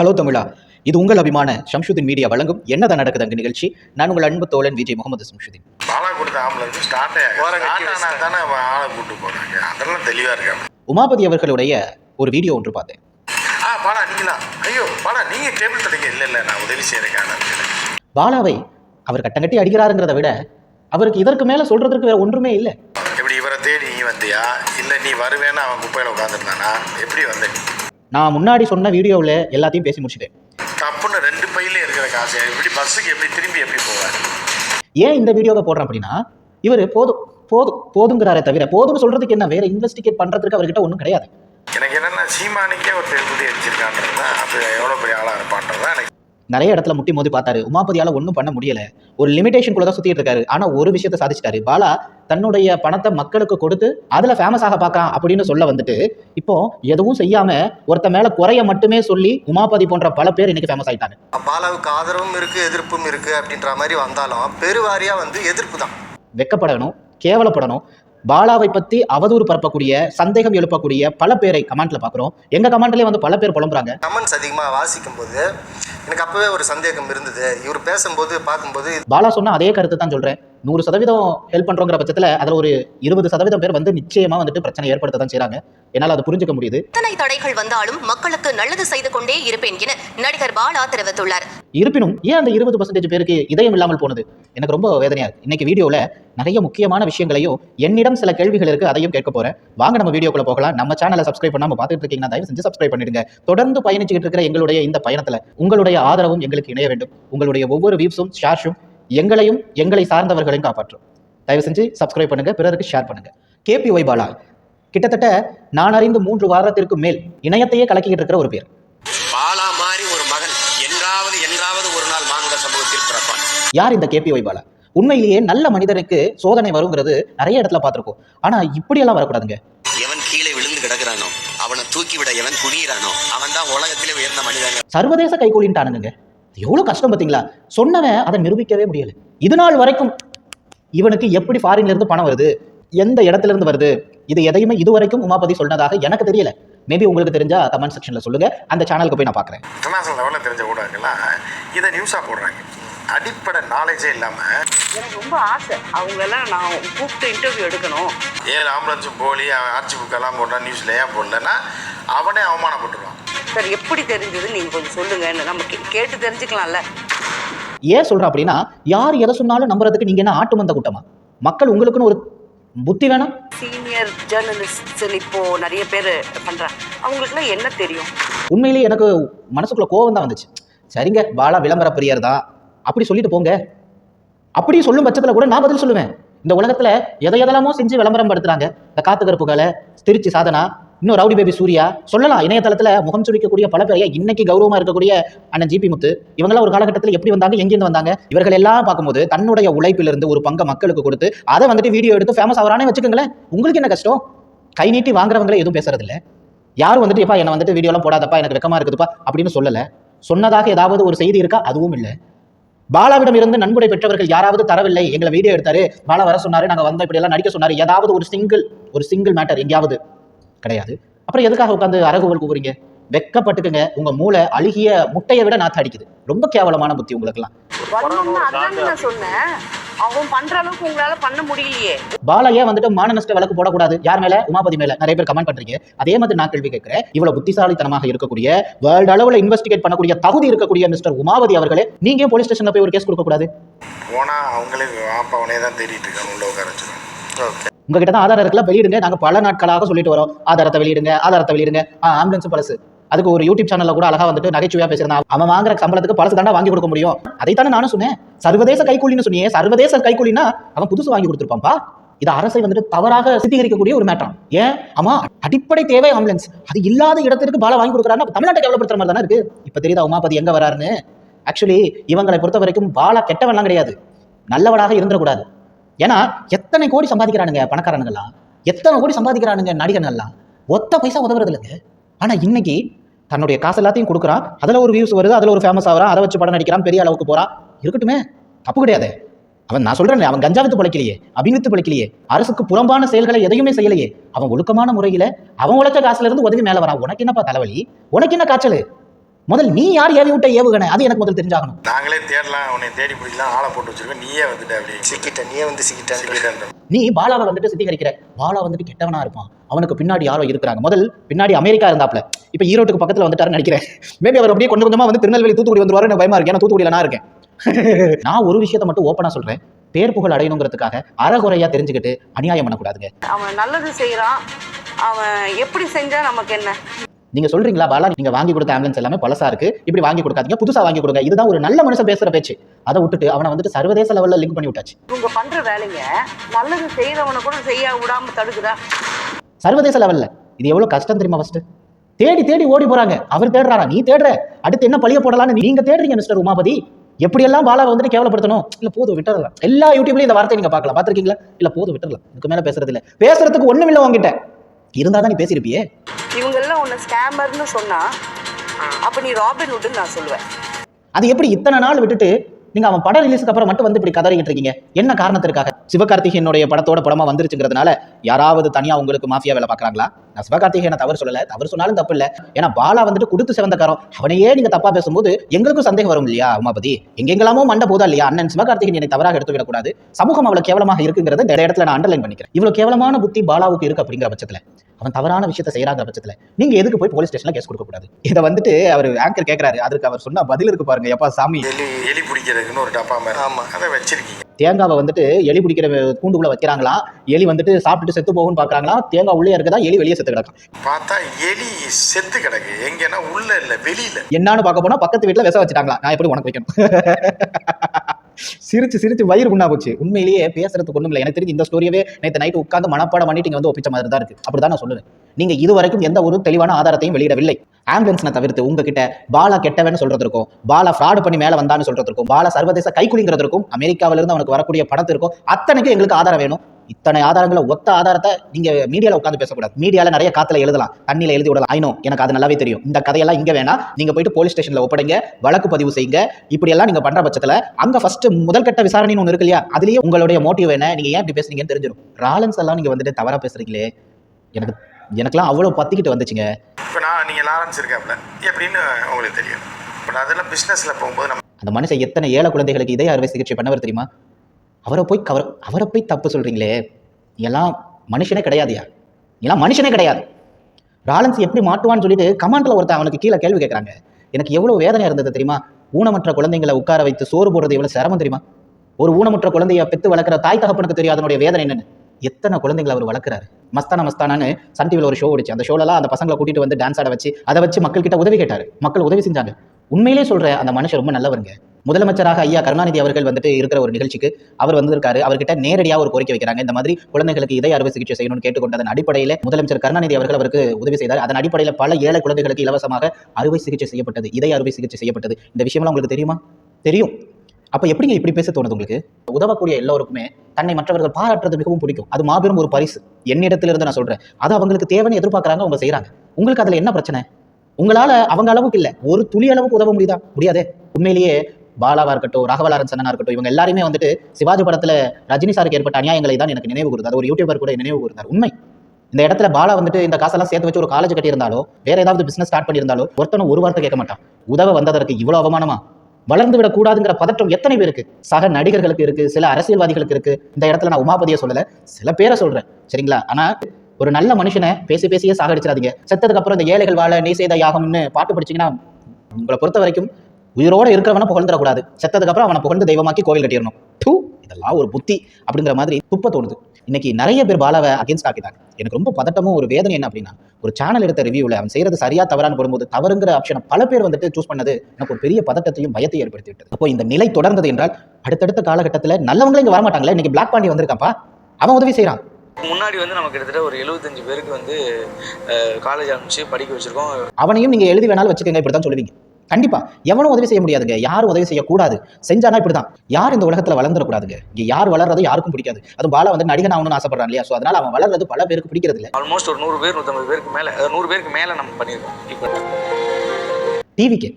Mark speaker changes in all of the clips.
Speaker 1: Hello தமிழா இது உங்கள் அபிமான. ஷம்ஷுதீன் மீடியா வழங்கும் என்னதான் நடக்குது அங்க நிகழ்ச்சி? நான் உங்கள் அன்பு தோழன் விஜய் முகமது ஷம்ஷுதீன்
Speaker 2: கொடுத்த ஸ்டார்ட் தானே ஆளை கூட்டு போகிறாங்க அதெல்லாம் தெளிவாக இருக்காங்க
Speaker 1: உமாபதி அவர்களுடைய ஒரு வீடியோ ஒன்று பார்த்தேன்.
Speaker 2: ஆ பாலா நீங்களா? ஐயோ பாலா நீங்கள் டேபிள் தடைங்க இல்லை இல்லை நான் உதவி செய்கிறேன்
Speaker 1: பாலாவை அவர் கட்டங்கட்டி அடிக்கிறாருங்கிறத விட அவருக்கு இதற்கு மேல சொல்றதற்கு வேற ஒன்றுமே இல்லை.
Speaker 2: எப்படி இவரை தேடி நீ வந்தியா? இல்லை நீ வருவேன்னு அவன் குப்பையில் உட்காந்துருந்தானா எப்படி வந்த நீ?
Speaker 1: நான் முன்னாடி சொன்ன வீடியோவில் எல்லாத்தையும் பேசி முடிச்சிட்டேன்.
Speaker 2: தப்புன்னு ரெண்டு பையில இருக்கிற காசு எப்படி பஸ்ஸுக்கு எப்படி திரும்பி எப்படி போவார்?
Speaker 1: ஏன் இந்த வீடியோவை போடுறேன் அப்படின்னா இவர் போதும் போதும் போதுங்கிறாரே தவிர போதும்னு சொல்றதுக்கு என்ன வேற இன்வெஸ்டிகேட் பண்றதுக்கு அவர்கிட்ட ஒன்றும் கிடையாது.
Speaker 2: எனக்கு என்னென்னா சீமானிக்கே ஒரு தெருக்குதி அடிச்சிருக்கான்றது தான் அது எவ்வளோ பெரிய ஆளாக இருப்பான்றது தான் எனக்கு
Speaker 1: நிறைய இடத்துல முட்டி மோதி பார்த்தாரு. உமாபதியால ஒன்றும் பண்ண முடியல. ஒரு லிமிடேஷனுக்குள்ள தான் சுத்திட்டு இருக்காரு. ஆனா ஒரு விஷயத்த சாதிச்சிட்டாரு. பாலா தன்னுடைய பணத்தை மக்களுக்கு கொடுத்து அதுல ஃபேமஸ் ஆக பார்க்கலாம் அப்படின்னு சொல்ல வந்துட்டு இப்போ எதுவும் செய்யாம ஒருத்த மேல குறைய மட்டுமே சொல்லி உமாபதி போன்ற பல பேர் இன்னைக்கு ஃபேமஸ் ஆயிட்டாங்க.
Speaker 3: பாலாவுக்கு ஆதரவும் இருக்கு எதிர்ப்பும் இருக்கு அப்படின்ற மாதிரி வந்தாலும் பெருவாரியா வந்து எதிர்ப்பு தான்.
Speaker 1: வெக்கப்படணும் கேவலப்படணும். பாலாவை பத்தி அவதூறு பரப்பக்கூடிய சந்தேகம் எழுப்பக்கூடிய பல பேரை கமெண்ட்ல பாக்குறோம் எங்க கமெண்ட்லயே வந்து பல பேர் புலம்புறாங்க.
Speaker 3: கமெண்ட்ஸ் அதிகமாக வாசிக்கும் போது எனக்கு அப்பவே ஒரு சந்தேகம் இருந்தது. இவர் பேசும்போது பார்க்கும்போது
Speaker 1: பாலா சொன்ன அதே கருத்து தான் சொல்றேன். நூறு சதவீதம் ஹெல்ப் பண்றோங்கிற பட்சத்துல அதுல ஒரு இருபது சதவீதம் பேர் வந்து நிச்சயமா வந்துட்டு பிரச்சனை ஏற்படுத்த தான் செய்றாங்க. என்னால் அது புரிஞ்சுக்க முடியுது.
Speaker 4: எத்தனை தடைகள் வந்தாலும் மக்களுக்கு நல்லது செய்து கொண்டே இருப்பேன் என நடிகர் பாலா தெரிவித்துள்ளார்.
Speaker 1: இருப்பினும் ஏன் அந்த இருபது பர்சன்டேஜ் பேருக்கு இதயம் இல்லாமல் போனது? எனக்கு ரொம்ப வேதனையா இருக்கு. இன்னைக்கு வீடியோல நிறைய முக்கியமான விஷயங்களையும் என்னிடம் சில கேள்விகள் இருக்கு அதையும் கேட்க போறேன். வாங்க நம்ம வீடியோக்குள்ள போகலாம். நம்ம சேனலை சப்ஸ்கிரைப் பண்ணாம பார்த்துட்டு இருக்கீங்கன்னா தயவு செஞ்சு சப்ஸ்கிரைப் பண்ணிடுங்க. தொடர்ந்து பயணிச்சுக்கிட்டு இருக்கிற எங்களுடைய இந்த பயணத்துல உங்களுடைய ஆதரவும் எங்களுக்கு இணைய வேண்டும். உங்களுடைய ஒவ்வொரு வியூஸும் ஷேர்ஸும் எங்களையும் எங்களை சார்ந்தவர்களையும் காப்பாற்றும். தயவு செஞ்சு சப்ஸ்கிரைப் பண்ணுங்க பிறருக்கு ஷேர் பண்ணுங்க. கேபி ஒய் பாலா கிட்டத்தட்ட நான் அறிந்து மூன்று வாரத்திற்கு மேல் இணையத்தையே கலக்கிக்கிட்டு இருக்கிற ஒரு பேர்.
Speaker 5: பாலா மாதிரி ஒரு மகன் என்றாவது என்றாவது ஒரு நாள் மானுட சமூகத்தில் பிறப்பான்.
Speaker 1: யார் இந்த கேபி ஒய் பாலா உண்மையிலேயே நல்ல மனிதனுக்கு சோதனை வருங்கிறது நிறைய இடத்துல பார்த்துருக்கோம். ஆனா இப்படியெல்லாம் வரக்கூடாதுங்க.
Speaker 5: எவன் கீழே விழுந்து கிடக்குறானோ அவனை தூக்கி விட எவன் குனியிறானோ அவன் தான் உலகத்திலே உயர்ந்த மனிதன்.
Speaker 1: சர்வதேச கைகூலின்ட்டானுங்க எவ்வளவு கஷ்டம் பார்த்தீங்களா? சொன்னவன் அதை நிரூபிக்கவே முடியல. இது நாள் வரைக்கும் இவனுக்கு எப்படி ஃபாரின்ல இருந்து பணம் வருது? எந்த இடத்துல இருந்து வருது? இது எதையுமே இதுவரைக்கும் உமாபதி சொன்னதாக எனக்கு தெரியல. மேபி உங்களுக்கு தெரிஞ்சா கமெண்ட் செக்ஷன்ல சொல்லுங்க. அந்த சேனலுக்கு போய் நான் பார்க்குறேன்.
Speaker 2: இன்டர்நேஷனல் லெவலில் தெரிஞ்ச ஊடகங்கள்லாம் இதை நியூஸாக போடுறாங்க. அடிப்படை நாலேஜே இல்லாமல்
Speaker 6: எனக்கு ரொம்ப ஆசை. அவங்களெல்லாம் நான் கூப்பிட்டு இன்டர்வியூ எடுக்கணும்.
Speaker 2: ஏழு ஆம்புலன்ஸும் போலி ஆர்ச்சி புக்கெல்லாம் போடுறான் நியூஸில் ஏன் போடலன்னா அவனே அவமானப்பட்டுருவான்.
Speaker 6: சார் எப்படி தெரிஞ்சது? நீங்கள் கொஞ்சம் சொல்லுங்கன்னு நம்ம கேட்டு தெரிஞ்சுக்கலாம்ல.
Speaker 1: ஏன் சொல்றேன் அப்படின்னா யார் எதை சொன்னாலும் நம்புறதுக்கு நீங்க என்ன ஆட்டு மந்த கூட்டமா? மக்கள் உங்களுக்குன்னு ஒரு புத்தி வேணாம்.
Speaker 6: சீனியர் ஜேர்னலிஸ்ட் இப்போ நிறைய பேர் பண்ணுறாங்க அவங்களுக்குலாம் என்ன தெரியும்?
Speaker 1: உண்மையிலேயே எனக்கு மனசுக்குள்ள கோவம் தான் வந்துச்சு. சரிங்க பாலா விளம்பர பிரியர் தான். அப்படி சொல்லிட்டு போங்க. அப்படி சொல்லும் பட்சத்தில் கூட நான் பதில் சொல்லுவேன். இந்த உலகத்தில் எதை எதெல்லாமோ செஞ்சு விளம்பரம் படுத்துறாங்க. இந்த காத்து கருப்புகளை திருச்சி சாதனா இன்னும் ரவுடி பேபி சூர்யா. சொல்லலாம் இணையதளத்தில் முகம் சுழிக்கக்கூடிய பல பேரையா இன்னைக்கு கௌரவமாக இருக்கக்கூடிய அண்ணன் ஜிபி முத்து. இவங்களாம் ஒரு காலகட்டத்தில் எப்படி வந்தாங்க எங்கேருந்து வந்தாங்க? இவர்கள் எல்லாம் பார்க்கும்போது தன்னுடைய உழைப்பிலிருந்து ஒரு பங்கை மக்களுக்கு கொடுத்து அதை வந்துட்டு வீடியோ எடுத்து ஃபேமஸ் ஆகிறானே வச்சுக்கோங்களேன். உங்களுக்கு என்ன கஷ்டம்? கை நீட்டி வாங்குறவங்களே எதுவும் பேசுறதில்ல. யாரும் வந்துட்டு எப்பா என்னை வந்துட்டு வீடியோலாம் போடாதப்பா எனக்கு வெக்கமாக இருக்குதுப்பா அப்படின்னு சொல்லலை. சொன்னதாக ஏதாவது ஒரு செய்தி இருக்கா? அதுவும் இல்லை. பாலாவிடம் இருந்து நன்கொடை பெற்றவர்கள் யாராவது தரவில்லை. எங்களை வீடியோ எடுத்தாரு. பாலா வர சொன்னாரு. நாங்கள் வந்தோம். இப்படி எல்லாம் நடிக்க சொன்னாரு. ஏதாவது ஒரு சிங்கிள் ஒரு சிங்கிள் மேட்டர் எங்கேயாவது கிடையாது. அப்புறம் எதுக்காக உட்காந்து அரகுவல் கூவுறீங்க? வெக்கப்பட்டுக்குங்க. உங்க மூளை அழுகிய முட்டையை விட நாத்து அடிக்குது. ரொம்ப கேவலமான புத்தி உங்களுக்குலாம்
Speaker 6: வரணும்னு அதாங்க நான் சொன்னேன். அவன் பண்ணுற அளவுக்கு உங்களால் பண்ண முடியலையே.
Speaker 1: பாலா ஏன் வந்துட்டு மான நஷ்ட வழக்கு போடக்கூடாது. யார் மேல? உமாபதி மேல. நிறைய பேர் கமெண்ட் பண்றீங்க. அதே மாதிரி நான் கேள்வி கேட்கிறேன். இவ்வளவு புத்திசாலித்தனமாக இருக்கக்கூடிய வேர்ல்டு அளவுல இன்வெஸ்டிகேட் பண்ணக்கூடிய தகுதி இருக்கக்கூடிய மிஸ்டர் உமாபதி அவர்களே நீங்க போலீஸ் ஸ்டேஷன்ல போய் ஒரு கேஸ் கொடுக்க கூடாது
Speaker 2: போனால் அவங்களே தான் தேடிட்டு இருக்காங்க. உள்ள உட்கார
Speaker 3: ஓகே
Speaker 1: உங்ககிட்ட தான் ஆதாரம் இருக்குல்ல வெளியிடுங்க. நாங்கள் பல நாட்களாக சொல்லிட்டு வரோம். ஆதாரத்தை வெளியிடுங்க ஆதாரத்தை வெளியிடுங்க. ஆம்புலன்ஸ் பழசு அதுக்கு ஒரு யூடியூப் சேனல்ல கூட அழகா வந்துட்டு நகைச்சுவையா பேசுறான் அவன் வாங்குற சம்பளத்துக்கு பழசு தாண்டா வாங்கி கொடுக்க முடியும். அதைத்தானே நானும் சொன்னேன். சர்வதேச கைக்கூலின்னு சொன்னியே. சர்வதேச கைக்கூலினா அவன் புதுசு வாங்கி கொடுத்துருப்பான்ப்பா இது அரசை வந்துட்டு தவறாக சித்தீகரிக்கக்கூடிய ஒரு மேட்டம் ஏன்? ஆமா அடிப்படை தேவை ஆம்புலன்ஸ் அது இல்லாத இடத்திற்கு பால வாங்கி கொடுக்குறாருன்னா தமிழ்நாட்டை கேவலப்படுத்துற மாதிரி தானே இருக்கு. இப்ப தெரியுதா உமாபதி எங்க வராருன்னு? ஆக்சுவலி இவங்களை பொறுத்த வரைக்கும் பாலா கெட்டவன்லாம் கிடையாது. நல்லவனாக இருந்துடக்கூடாது. ஏன்னா எத்தனை கோடி சம்பாதிக்கிறானுங்க பணக்காரனுங்கெல்லாம்? எத்தனை கோடி சம்பாதிக்கிறானுங்க நடிகர்கள்லாம்? ஒத்த பைசா உதவுறது இல்லைங்க ஆனா இன்னைக்கு தன்னுடைய காசு எல்லாத்தையும் கொடுக்குறான். அதில் ஒரு வியூஸ் வருது அதில் ஒரு ஃபேமஸ் ஆகிறான். அதை வச்சு படம் நடிக்கிறான் பெரிய அளவுக்கு போகிறான் இருக்கட்டுமே. தப்பு கிடையாது. அவன் நான் சொல்கிறேன் அவன் கஞ்சா வித்து பிழைக்கலையே அபிவித்து பிழைக்கலையே அரசுக்கு புறம்பான செயல்களை எதையுமே செய்யலையே. அவன் ஒழுக்கமான முறையில் அவன் உழைச்ச காசுலேருந்து உதவி மேலே வரான். உனக்கு என்னப்பா தலைவலி? உனக்கு என்ன காய்ச்சல்? முதல் நீ யார் ஏவி விட்ட ஏவுகணை? அது எனக்கு முதல் தெரிஞ்சாகணும்.
Speaker 2: நாங்களே தேடலாம் உன்னை தேடி பிடிக்கலாம் ஆளை போட்டு வச்சிருக்கோம் நீயே வந்துட்ட அப்படி.
Speaker 3: சிக்கிட்ட நீயே வந்து
Speaker 2: சிக்கிட்டேன்ற.
Speaker 1: நீ பாலாவை வந்துட்டு சித்தீகரிக்கிற. பாலா வந்துட்டு கெட்டவனா இருப்பான். அவனுக்கு பின்னாடி யாரோ இருக்கிறாங்க. முதல் பின்னாடி அமெரிக்கா இருந்தாப்ல. இப்போ ஈரோட்டுக்கு பக்கத்துல வந்துட்டாருன்னு நினைக்கிறேன். மேபி அவர் அப்படியே கொஞ்சம் கொஞ்சமா வந்து திருநெல்வேலி தூத்துக்குடி வந்துருவாரு எனக்கு பயமா இருக்கு. ஏன்னா தூத்துக்குடியில நான் இருக்கேன். நான் ஒரு விஷயத்தை மட்டும் ஓப்பனா சொல்றேன். பேர் புகழ் அடையணுங்கிறதுக்காக அறகுறையா தெரிஞ்சுக்கிட்டு அநியாயம் பண்ணக்கூடாதுங்க.
Speaker 6: அவன் நல்லது செய்கிறான் அவன் எப்படி செஞ்சா நமக்கு என்ன?
Speaker 1: நீங்க சொல்றீங்களா பாலா நீங்க வாங்கி கொடுத்த ஆம்புலன்ஸ் எல்லாமே பழசா இருக்கு. இப்படி வாங்கி கொடுக்காதீங்க புதுசா வாங்கி கொடுங்க. இதுதான் ஒரு நல்ல மனுஷன் பேசுற பேச்சு. அதை விட்டுட்டு அவனை வந்துட்டு சர்வதேச லெவல்ல லிங்க் பண்ணி விட்டாச்சு.
Speaker 6: இவங்க பண்ற வேலைங்க நல்லது செய்யறவனை கூட செய்ய விடாம தடுக்குதா?
Speaker 1: சர்வதேச லெவல்ல இது எவ்வளவு கஷ்டம் தெரியுமா ஃபர்ஸ்ட் தேடி தேடி ஓடி போறாங்க. அவர் தேடுறாரா? நீ தேடுற. அடுத்து என்ன பழிய போடலாம்னு நீங்க தேடுறீங்க மிஸ்டர் உமாபதி. எப்படியெல்லாம் பாலாவை வந்துட்டு கேவலப்படுத்தணும்? இல்ல போதும் விட்டுறலாம். எல்லா யூடியூப்லயும் இந்த வார்த்தையை நீங்க பார்க்கலாம். பார்த்திருக்கீங்களா? இல்ல போதும் விட்டுறலாம். இதுக்கு மேல பேசுறது இல்ல. பேசுறதுக்கு ஒண்ணும் இல்ல உங்ககிட்ட இருந்தா தான் நீ பேசியிருப்பியே.
Speaker 6: இவங்க எல்லாம் உன்னை ஸ்கேமர்னு சொன்னா அப்ப நீ ராபின் வுட்னு நான் சொல்லுவேன்.
Speaker 1: அது எப்படி இத்தனை நாள் விட்டுட்டு நீங்க அவன் படம் ரிலீஸ்க்கு அப்புறம் மட்டும் வந்து இப்படி கதறிக்கிட்டு இருக்கீங்க? என்ன காரணத்திற்காக? சிவகார்த்திகேயனுடைய படத்தோட படமா வந்துருச்சுங்கிறதுனால யாராவது தனியா உங்களுக்கு மாஃபியா வேலை பார்க்கறாங்களா? நான் சிவகார்த்திகேயனை தவறு சொல்லல தவறு சொன்னாலும் தப்பு இல்ல. ஏன்னா பாலா வந்துட்டு கொடுத்து சிவந்தக்காரம் அவனையே நீங்க தப்பா பேசும்போது எங்களுக்கும் சந்தேகம் வரும் இல்லையா உமாபதி? எங்கெங்கெல்லாமோ மண்டை போதா இல்லையா? அண்ணன் சிவகார்த்திகேயன் என்னை தவறாக எடுத்து விடக்கூடாது சமூகம் அவ்வளவு கேவலமாக இருக்குங்கிறத இந்த இடத்துல நான் அண்டர்லைன் பண்ணிக்கிறேன். இவ்வளவு கேவலமான புத்தி பாலாவுக்கு இருக்கு அப்படிங்கிற பட்சத்துல அவன் தவறான விஷயத்தை செய்யறாங்க பட்சத்துல நீங்க எதுக்கு போய் போலீஸ் ஸ்டேஷன்ல கேஸ் கொடுக்க கூடாது? இதை வந்துட்டு அவர் ஆங்கர் கேட்கறாரு அதுக்கு அவர் சொன்ன பதில் இருக்கு பாருங்க எப்பா சாமி.
Speaker 2: எலி எலி பிடிக்கிறதுக்குன்னு ஒரு டப்பா மாதிரி.
Speaker 3: ஆமா.
Speaker 2: அதை வச்சிருக்கீங்க.
Speaker 1: தேங்காவை வந்துட்டு எலி பிடிக்கிற கூண்டுக்குள்ள வைக்கிறாங்களாம் எலி வந்துட்டு சாப்பிட்டுட்டு செத்து போகும்னு பாக்குறாங்களாம் தேங்காய் உள்ளே இருக்குதா எலி வெளியே செத்து கிடக்கும்.
Speaker 2: பார்த்தா எலி செத்து கிடக்கு. எங்கன்னா உள்ள இல்ல வெளியில.
Speaker 1: என்னன்னு பார்க்க போனா பக்கத்து வீட்டுல விச வச்சுட்டாங்களா? நான் எப்படி உனக்கு வைக்கணும்? சிரிச்சு சிரிச்சு வயிறு புண்ணா போச்சு. உண்மையிலேயே பேசுறதுக்கு ஒண்ணும் இல்லை எனக்கு தெரிஞ்சு இந்த ஸ்டோரியவே நேற்று நைட்டு உட்காந்து மனப்பாடம் பண்ணிட்டு இங்க வந்து ஒப்பிச்ச மாதிரி தான் இருக்கு. அப்படிதான் நான் சொல்லுவேன். நீங்க இதுவரைக்கும் எந்த ஒரு தெளிவான ஆதாரத்தையும் வெளியிடவில்லை. ஆம்புலன்ஸ்னை தவிர்த்து உங்ககிட்ட பாலா கெட்டவன் சொல்றதுக்கும் பாலா ஃப்ராடு பண்ணி மேல வந்தான்னு சொல்றதுக்கும் பாலா சர்வதேச கைக்குலிங்கிறதுக்கும் அமெரிக்காவிலிருந்து அவனுக்கு வரக்கூடிய படத்திற்கும் அத்தனைக்கும் எங்களுக்கு ஆதாரம் வேணும். இத்தனை ஆதாரங்களை ஒத்த ஆதாரத்தை நீங்க மீடியால உட்காந்து பேசக்கூடாது. மீடியால நிறைய காத்துல எழுதலாம். தண்ணியில எழுதி விடலாம். ஐநோ எனக்கு அது நல்லாவே தெரியும். இந்த கதையெல்லாம் இங்க வேணா நீங்க போயிட்டு போலீஸ் ஸ்டேஷன்ல ஒப்படைங்க. வழக்கு பதிவு செய்யுங்க. இப்படி எல்லாம் நீங்க பண்ற பட்சத்துல அங்க ஃபர்ஸ்ட் முதல் கட்ட விசாரணைன்னு ஒன்று இருக்கு இல்லையா? அதுலயே உங்களுடைய மோட்டிவ் என்ன? நீங்க ஏன் இப்படி பேசுறீங்கன்னு தெரிஞ்சிடும் ராலன்ஸ் எல்லாம் நீங்க வந்துட்டு தவறா பேசுறீங்களே. எனக்கு எனக்கெல்லாம் அவ்வளவு பத்திக்கிட்டு வந்துச்சுங்க.
Speaker 2: இப்போ நான் நீங்க லாரன்ஸ் இருக்காப்ல எப்படின்னு உங்களுக்கு தெரியும். பட் அதெல்லாம் பிசினஸ்ல போகும்போது நம்ம
Speaker 1: அந்த மனுஷன் எத்தனை ஏழை குழந்தைகளுக்கு இதய அறுவை சிகிச்சை பண்ணவர் தெரியுமா? அவரை போய் கவர் அவரை போய் தப்பு சொல்றீங்களே. நீ எல்லாம் மனுஷனே கிடையாதுயா? எல்லாம் மனுஷனே கிடையாது. ராலன்ஸ் எப்படி மாட்டுவான்னு சொல்லிட்டு கமாண்ட்ல ஒருத்தன் அவனுக்கு கீழே கேள்வி கேட்குறாங்க எனக்கு எவ்வளவு வேதனையா இருந்தது தெரியுமா? ஊனமற்ற குழந்தைங்களை உட்கார வைத்து சோறு போடுறது எவ்வளவு சிரமம் தெரியுமா? ஒரு ஊனமுற்ற குழந்தைய பெத்து வளர்க்குற தாய் தகப்பனுக்கு தெரியும் அதனுடைய வேதனை என்னன்னு? எத்தனை குழந்தைங்களை அவர் வளர்க்குறாரு? மஸ்தான மஸ்தானான்னு சன் டிவியில் ஒரு ஷோ ஓடிச்சு. அந்த ஷோலலாம் அந்த பசங்களை கூட்டிட்டு வந்து டான்ஸ் ஆட வச்சு அதை வச்சு மக்கள்கிட்ட உதவி கேட்டார். மக்கள் உதவி செஞ்சாங்க. உண்மையிலே சொல்கிற அந்த மனுஷன் ரொம்ப நல்லவருங்க. முதலமைச்சராக ஐயா கருணாநிதி அவர்கள் வந்துட்டு இருக்கிற ஒரு நிகழ்ச்சிக்கு அவர் வந்திருக்காரு. அவர்கிட்ட நேரடியாக ஒரு கோரிக்கை வைக்கிறாங்க. இந்த மாதிரி குழந்தைகளுக்கு இதய அறுவை சிகிச்சை செய்யணும்னு கேட்டுக்கொண்டதன் அடிப்படையில் முதலமைச்சர் கருணாநிதி அவர்கள் அவருக்கு உதவி செய்தார். அதன் அடிப்படையில் பல ஏழை குழந்தைகளுக்கு இலவசமாக அறுவை சிகிச்சை செய்யப்பட்டது. இதய அறுவை சிகிச்சை செய்யப்பட்டது. இந்த விஷயம்லாம் உங்களுக்கு தெரியுமா? தெரியும். அப்போ எப்படிங்க இப்படி பேச தோணுது உங்களுக்கு? உதவக்கூடிய எல்லோருக்குமே தன்னை மற்றவர்கள் பாராட்டுறது மிகவும் பிடிக்கும். அது மாபெரும் ஒரு பரிசு. என்னிடத்திலிருந்து நான் சொல்றேன். அது அவங்களுக்கு தேவைன்னு எதிர்பார்க்குறாங்க அவங்க செய்றாங்க. உங்களுக்கு அதில் என்ன பிரச்சனை? உங்களால அவங்க அளவுக்கு இல்லை. ஒரு துளி அளவுக்கு உதவ முடியுதா? முடியாதே. உண்மையிலேயே பாலாவாக இருக்கட்டும் ராகவலாரன் சன்னனா இருக்கட்டும் இவங்க எல்லாருமே வந்துட்டு சிவாஜி படத்துல ரஜினி சாருக்கு ஏற்பட்ட அநியாயங்களை தான் எனக்கு நினைவு கூறுது. அது ஒரு யூடியூபர் கூட நினைவு கூறுந்தார். உண்மை. இந்த இடத்துல பாலா வந்துட்டு இந்த காசெல்லாம் சேர்த்து வச்சு ஒரு காலேஜ் கட்டியிருந்தாலோ வேற ஏதாவது பிசினஸ் ஸ்டார்ட் பண்ணியிருந்தாலோ ஒருத்தனும் ஒரு வார்த்தை கேட்க மாட்டான். உதவ வந்ததற்கு இவ்வளவு அவமானமா? வளர்ந்து விடக்கூடாதுங்கிற பதற்றம் எத்தனை பேருக்கு? சக நடிகர்களுக்கு இருக்கு சில அரசியல்வாதிகளுக்கு இருக்கு. இந்த இடத்துல நான் உமாபதியை சொல்லல சில பேரை சொல்றேன். சரிங்களா? ஆனா ஒரு நல்ல மனுஷனை பேசி பேசியே சாகடிச்சிடாதீங்க. செத்ததுக்கு அப்புறம் இந்த ஏழைகள் வாழ நீ செய்த யாகம்னு பாட்டு படிச்சீங்கன்னா உங்களை பொறுத்த வரைக்கும் உயிரோட இருக்கிறவனை புகழ்ந்துடக்கூடாது செத்ததுக்கு அப்புறம் அவனை புகழ்ந்து தெய்வமாக்கி கோவில் கட்டிடணும். டூ இதெல்லாம் ஒரு புத்தி அப்படிங்கிற மாதிரி துப்ப தோணுது. இன்னைக்கு நிறைய பேர் பாலாவை அகேன்ஸ்ட் ஆக்கிட்டாங்க. எனக்கு ரொம்ப பதட்டமும் ஒரு வேதனை என்ன அப்படின்னா ஒரு சேனல் எடுத்த ரிவ்யூவில் அவன் செய்யறது சரியா தவறான்னு போடும்போது தவறுங்கிற ஆப்ஷனை பல பேர் வந்துட்டு சூஸ் பண்ணது எனக்கு ஒரு பெரிய பதட்டத்தையும் பயத்தையும் ஏற்படுத்தி விட்டது அப்போ இந்த நிலை தொடர்ந்தது என்றால் அடுத்தடுத்த காலகட்டத்தில் நல்லவங்களும் இங்கே வரமாட்டாங்களே இன்னைக்கு பிளாக் பாண்டி வந்திருக்காப்பா அவன் உதவி செய்றான்.
Speaker 7: முன்னாடி வந்து நமக்கு கிட்டத்தட்ட ஒரு எழுபத்தஞ்சு பேருக்கு வந்து காலேஜ் ஆரம்பிச்சு படிக்க வச்சிருக்கோம்.
Speaker 1: அவனையும் நீங்க எழுதி வேணாலும் வச்சுக்கோங்க இப்படி தான் சொல்லுவீங்க. கண்டிப்பா. எவனும் உதவி செய்ய முடியாதுங்க. யாரும் உதவி செய்யக்கூடாது. செஞ்சானா இப்படிதான். யார் இந்த உலகத்துல வளர்ந்துடக்கூடாதுங்க? இங்க யார் வளர்றது யாருக்கும் பிடிக்காது. அது பாலா வந்து நடிகன் ஆகணும்னு ஆசைப்படுறான் இல்லையா? ஸோ அதனால அவன் வளர்றது பல பேருக்கு பிடிக்கிறது இல்ல
Speaker 7: ஆல்மோஸ்ட் ஒரு நூறு பேர் நூற்றம்பது பேருக்கு மேலே நூறு பேருக்கு மேலே நம்ம பண்ணியிருக்கோம்
Speaker 1: டிவிக்கு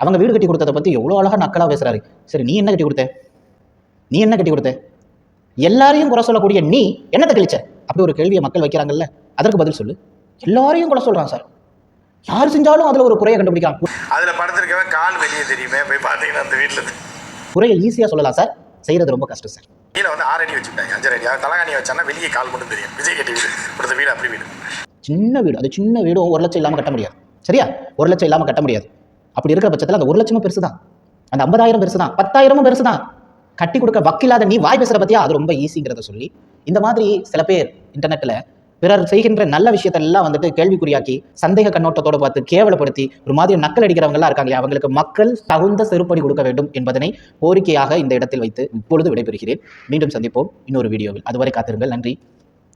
Speaker 1: அவங்க வீடு கட்டி கொடுத்ததை பத்தி எவ்வளவு அழகா நக்கலா பேசுறாரு. சரி நீ என்ன கட்டி கொடுத்த? நீ என்ன கட்டி கொடுத்த? எல்லாரையும் குறை சொல்லக்கூடிய நீ என்னத்தை கழிச்ச? அப்படி ஒரு கேள்வியை மக்கள் வைக்கிறாங்கல்ல. அதற்கு பதில் சொல்லு. எல்லாரையும் குறை சொல்றான் சார். யார் செஞ்சாலும் அதில் ஒரு குறையை கண்டுபிடிக்கலாம்.
Speaker 2: அதில் படுத்திருக்கவன் கால் வெளியே தெரியுமே போய் பார்த்தீங்கன்னா அந்த வீட்டில்
Speaker 1: குறையை ஈஸியாக சொல்லலாம் சார் செய்கிறது ரொம்ப கஷ்டம் சார்
Speaker 2: கீழே வந்து ஆறு அடி வச்சுட்டாங்க அஞ்சரை அடி. தலகாணி வச்சானா வெளியே கால் மட்டும் தெரியும். விஜய் கட்டி வீடு கொடுத்த வீடு அப்படி வீடு.
Speaker 1: சின்ன வீடு அது சின்ன வீடும் ஒரு லட்சம் இல்லாமல் கட்ட முடியாது. சரியா? ஒரு லட்சம் இல்லாமல் கட்ட முடியாது. அப்படி இருக்கிற பட்சத்தில் அந்த ஒரு லட்சமும் பெருசு தான் அந்த ஐம்பதாயிரம் பெருசு தான் பத்தாயிரமும் பெருசு தான் கட்டி கொடுக்க வக்கில்லாத நீ வாய் பேசுகிற பத்தியா? அது ரொம்ப ஈஸிங்கிறத சொல்லி இந்த மாதிரி சில பேர் இன்டர்நெட்டில் பிறர் செய்கின்ற நல்ல விஷயத்தெல்லாம் வந்துட்டு கேள்விக்குறியாக்கி சந்தேக கண்ணோட்டத்தோடு பார்த்து கேவலப்படுத்தி ஒரு மாதிரி நக்கல் அடிக்கிறவங்களாம் இருக்காங்களே அவங்களுக்கு மக்கள் தகுந்த செருப்படி கொடுக்க வேண்டும் என்பதனை கோரிக்கையாக இந்த இடத்தில் வைத்து இப்பொழுது விடைபெறுகிறேன். மீண்டும் சந்திப்போம். இன்னொரு வீடியோவில். அதுவரை காத்திருங்கள். நன்றி.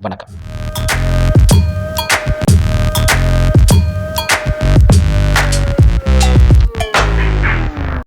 Speaker 1: வணக்கம்.